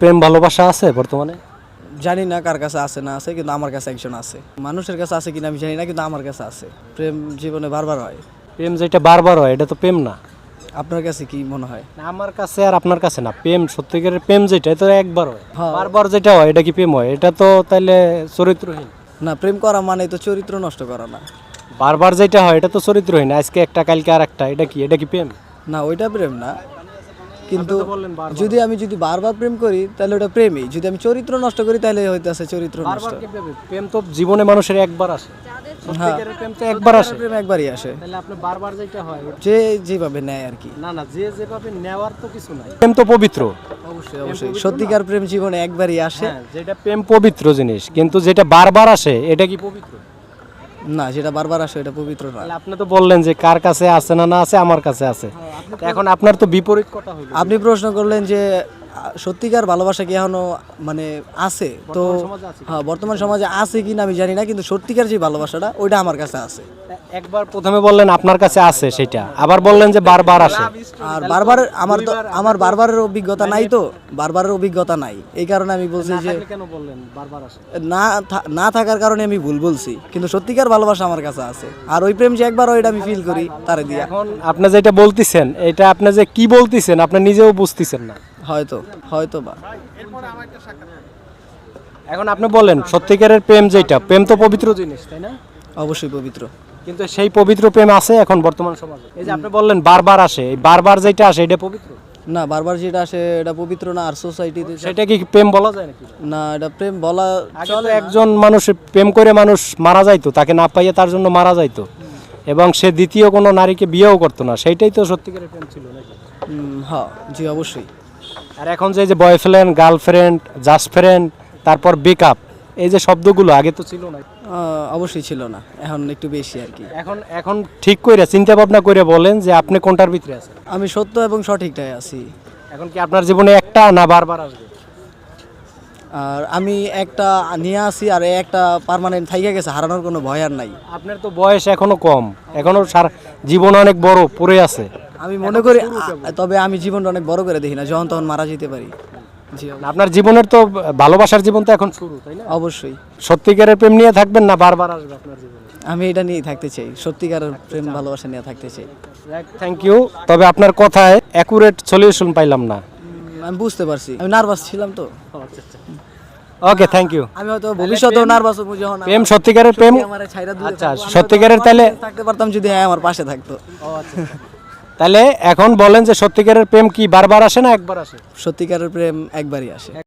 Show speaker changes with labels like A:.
A: প্রেম ভালোবাসা আছে বর্তমানে?
B: জানি না কার কাছে আছে না আছে কিন্তু আমার কাছে একজন আছে। মানুষের কাছে আছে কিনা আমি জানি না কিন্তু আমার কাছে আছে। প্রেম জীবনে বারবার হয়।
A: প্রেম যেটা বারবার হয় এটা তো প্রেম না।
B: আপনার কাছে কি মনে হয়?
A: না, আমার কাছে আর আপনার কাছে না। প্রেম সত্যিকারের প্রেম যেটা এটা তো একবার হয়।
B: হ্যাঁ।
A: বারবার যেটা হয় এটা কি প্রেম হয়? এটা তো তাইলে চরিত্রহীন।
B: না প্রেম করা মানে তো চরিত্র নষ্ট করা না।
A: বারবার যেটা হয় এটা তো চরিত্রহীন। আজকে একটা কালকে আর একটা এটা কি? এটা কি প্রেম?
B: না ওইটা প্রেম না। কিন্তু
A: বারবার।
B: যদি আমি যদি বারবার প্রেম করি তাহলে ওটা প্রেমই। যদি আমি চরিত্র নষ্ট করি তাহলে হইতেছে চরিত্র নষ্ট।
A: প্রেম? প্রেম তো জীবনে মানুষের একবার আসে। সত্যিকারের প্রেম তো একবার আসে।
B: প্রেম একবারই আসে।
A: তাহলে আপনি বারবার যেটা হয়
B: যে যেভাবে নেয় আর কি।
A: না না যে যেভাবে নেওয়ার তো কিছু নাই। প্রেম তো পবিত্র।
B: অবশ্যই অবশ্যই। সত্যিকার প্রেম জীবনে একবারই আসে।
A: হ্যাঁ যেটা প্রেম পবিত্র জিনিস কিন্তু যেটা বারবার আসে এটা কি পবিত্র?
B: না যেটা বারবার আসে এটা পবিত্র না।
A: আপনি তো বললেন যে কার কাছে আছে না না আছে আমার কাছে আছে। তো এখন আপনার তো বিপরীত কথা হলো।
B: আপনি প্রশ্ন করলেন যে সত্যিকার ভালোবাসা কি এখনও মানে আছে? তো হ্যাঁ বর্তমান সমাজে আছে কি না আমি জানি না কিন্তু সত্যিকার যে ভালোবাসাটা ওইটা আমার কাছে আছে।
A: একবার প্রথমে বললেন আপনার কাছে আছে সেটা আবার বললেন যে বারবার আসে।
B: আর বারবার আমার তো আমার বারবারের অভিজ্ঞতা নাই তো বারবারের অভিজ্ঞতা নাই। এই কারণে আমি বলছি যে
A: কেন বললেন বারবার আসে?
B: না না থাকার কারণে আমি ভুল বলছি কিন্তু সত্যিকার ভালোবাসা আমার কাছে আছে। আর ওই প্রেম যে একবার ওইটা আমি ফিল করি তারে দিয়ে।
A: এখন আপনি যেটা বলতেছেন এটা আপনি যে কি বলতেছেন আপনি নিজেও বুঝতেছেন না।
B: হয়তো হয়তো বা।
A: এখন আপনি বলেন সত্যিকারের প্রেম যেটা প্রেম তো পবিত্র জিনিস তাই না?
B: অবশ্যই পবিত্র।
A: কিন্তু সেই পবিত্র প্রেম আছে এখন বর্তমান সমাজে? এই যে আপনি বললেন বারবার আসে এই বারবার যেটা আসে এটা পবিত্র?
B: না বারবার যেটা আসে এটা পবিত্র না আর সোসাইটিতে
A: সেটা কি প্রেম বলা যায় নাকি?
B: না এটা প্রেম বলা
A: তো একজন মানুষ প্রেম করে মানুষ মারা যাইতো তাকে না পাইয়ে তার জন্য মারা যাইতো। এবং সে দ্বিতীয় কোনো নারীকে বিয়েও করতো না সেইটাই তো সত্যিকারের প্রেম ছিল নাকি?
B: হ্যাঁ জি অবশ্যই।
A: আর এখন যে যে বয়ফ্রেন্ড গার্লফ্রেন্ড জাস্ট ফ্রেন্ড তারপর বেকআপ এই যে শব্দগুলো আগে তো ছিল না।
B: অবশ্যই ছিল না এখন একটু বেশি আর কি।
A: এখন এখন ঠিক করে চিন্তা ভাবনা করে বলেন যে আপনি কোনটার ভিতরে আছেন?
B: আমি সত্য এবং সঠিকটাই আছি।
A: এখন কি আপনার জীবনে একটা না বারবার আসবে?
B: আর আমি একটা নিয়ে আসি আর একটা পার্মানেন্ট থাইকে গেছে হারানোর কোনো ভয় আর নাই।
A: আপনার তো বয়স এখনও কম এখনও সারা জীবন অনেক বড় পড়ে আছে।
B: আমি মনে করি তবে আমি জীবনটা অনেক বড় করে দেখি না যখন তখন মারা যেতে পারি।
A: আপনার জীবনের তো ভালোবাসার জীবন তো এখন শুরু তাই না?
B: অবশ্যই।
A: সত্যিকারের প্রেম নিয়ে থাকবেন না বারবার আসবে আপনার জীবনে?
B: আমি এটা নিয়ে থাকতে চাই সত্যিকারের প্রেম ভালোবাসা নিয়ে থাকতে চাই।
A: থ্যাংক ইউ তবে আপনার কথায় অ্যাকুরেট সলিউশন পাইলাম না।
B: আমি বুঝতে পারছি আমি নার্ভাস ছিলাম তো।
A: ওকে থ্যাংক ইউ
B: আমি হয়তো ভবিষ্যতেও নার্ভাস হব যখন
A: প্রেম সত্যিকারের প্রেম
B: আমার ছাইরা দূরে
A: আচ্ছা সত্যিকারের তাহলে
B: থাকতে পারতাম যদি হ্যাঁ আমার পাশে থাকতো।
A: তাহলে এখন বলেন যে সত্যিকারের প্রেম কি বারবার আসে না একবার আসে?
B: সত্যিকারের প্রেম একবারই আসে।